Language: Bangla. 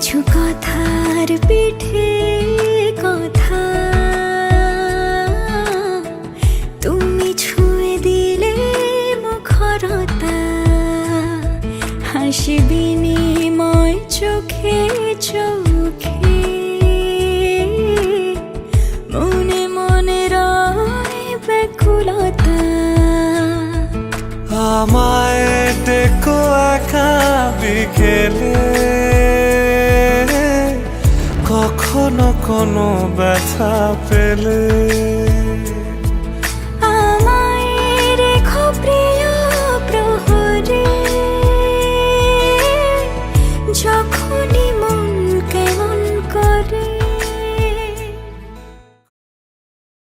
কিছু কথার পিঠে কথা। তুমি ছুঁয়ে দিলে মুখরতা চোখে মনে ব্যাকুলতা। আমায় দেখো আঁকা বিকেলে কখনো কোনো ব্যথা পেলে।